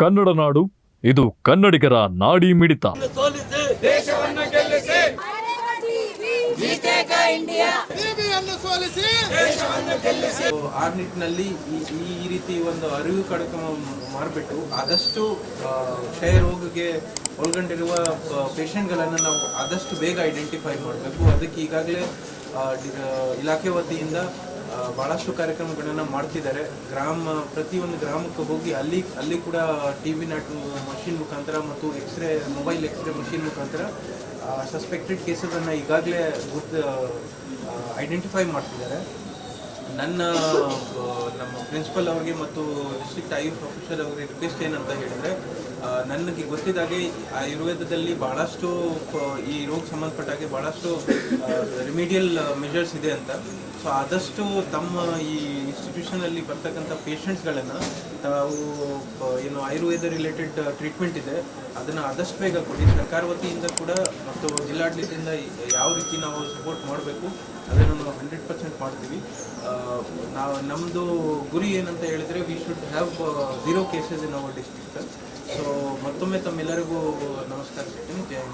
ಕನ್ನಡ ನಾಡು, ಇದು ಕನ್ನಡಿಗರ ನಾಡಿ ಮಿಡಿತ. ಆ ನಿಟ್ಟಿನಲ್ಲಿ ಈ ರೀತಿ ಒಂದು ಅರಿವು ಕಡಕ ಮಾಡಿಬಿಟ್ಟು ಆದಷ್ಟು ಕ್ಷಯ ರೋಗಕ್ಕೆ ಒಳಗೊಂಡಿರುವ ಪೇಷಂಟ್ಗಳನ್ನು ನಾವು ಆದಷ್ಟು ಬೇಗ ಐಡೆಂಟಿಫೈ ಮಾಡಬೇಕು. ಅದಕ್ಕೆ ಈಗಾಗಲೇ ಇಲಾಖೆ ವತಿಯಿಂದ ಭಾಳಷ್ಟು ಕಾರ್ಯಕ್ರಮಗಳನ್ನು ಮಾಡ್ತಿದ್ದಾರೆ. ಗ್ರಾಮ, ಪ್ರತಿಯೊಂದು ಗ್ರಾಮಕ್ಕೆ ಹೋಗಿ ಅಲ್ಲಿ ಅಲ್ಲಿ ಕೂಡ ಟಿ ವಿ ನಾಟ್ ಮಷಿನ್ ಮುಖಾಂತರ ಮತ್ತು x ray mobile x ray machine ಮುಖಾಂತರ ಸಸ್ಪೆಕ್ಟೆಡ್ ಕೇಸನ್ನು ಈಗಾಗಲೇ ಗುರ್ತು ಐಡೆಂಟಿಫೈ ಮಾಡ್ತಿದ್ದಾರೆ. ನನ್ನ ನಮ್ಮ ಪ್ರಿನ್ಸಿಪಲ್ ಅವರಿಗೆ ಮತ್ತು ಡಿಸ್ಟ್ರಿಕ್ಟ್ ಐ ಆಫೀಸರ್ ಅವರಿಗೆ ರಿಕ್ವೆಸ್ಟ್ ಏನಂತ ಹೇಳಿದರೆ ನನಗೆ ಗೊತ್ತಿದ್ದಾಗೆ ಆಯುರ್ವೇದದಲ್ಲಿ ಭಾಳಷ್ಟು ಈ ರೋಗ ಸಂಬಂಧಪಟ್ಟಾಗೆ ಭಾಳಷ್ಟು ರಿಮಿಡಿಯಲ್ ಮೆಷರ್ಸ್ ಇದೆ ಅಂತ. ಸೊ ಆದಷ್ಟು ತಮ್ಮ ಈ ಇನ್ಸ್ಟಿಟ್ಯೂಷನಲ್ಲಿ ಬರ್ತಕ್ಕಂಥ ಪೇಷಂಟ್ಸ್ಗಳನ್ನು ತಾವು ಏನು ಆಯುರ್ವೇದ ರಿಲೇಟೆಡ್ ಟ್ರೀಟ್ಮೆಂಟ್ ಇದೆ, ಅದನ್ನು ಆದಷ್ಟು ಬೇಗ ಕೊಡಿ. ಸರ್ಕಾರ ವತಿಯಿಂದ ಕೂಡ ಮತ್ತು ಜಿಲ್ಲಾಡಳಿತದಿಂದ ಯಾವ ರೀತಿ ನಾವು ಸಪೋರ್ಟ್ ಮಾಡಬೇಕು, ಅದನ್ನು ನಾವು ಹಂಡ್ರೆಡ್ ಪರ್ಸೆಂಟ್ ಮಾಡ್ತೀವಿ. ನಾವು ನಮ್ಮದು ಗುರಿ ಏನಂತ ಹೇಳಿದರೆ we should have zero cases in our district so ಮತ್ತೊಮ್ಮೆ ತಮ್ಮೆಲ್ಲರಿಗೂ ನಮಸ್ಕಾರ ಹೇಳ್ತೀನಿ ಜೈ ಹಿಂದ್.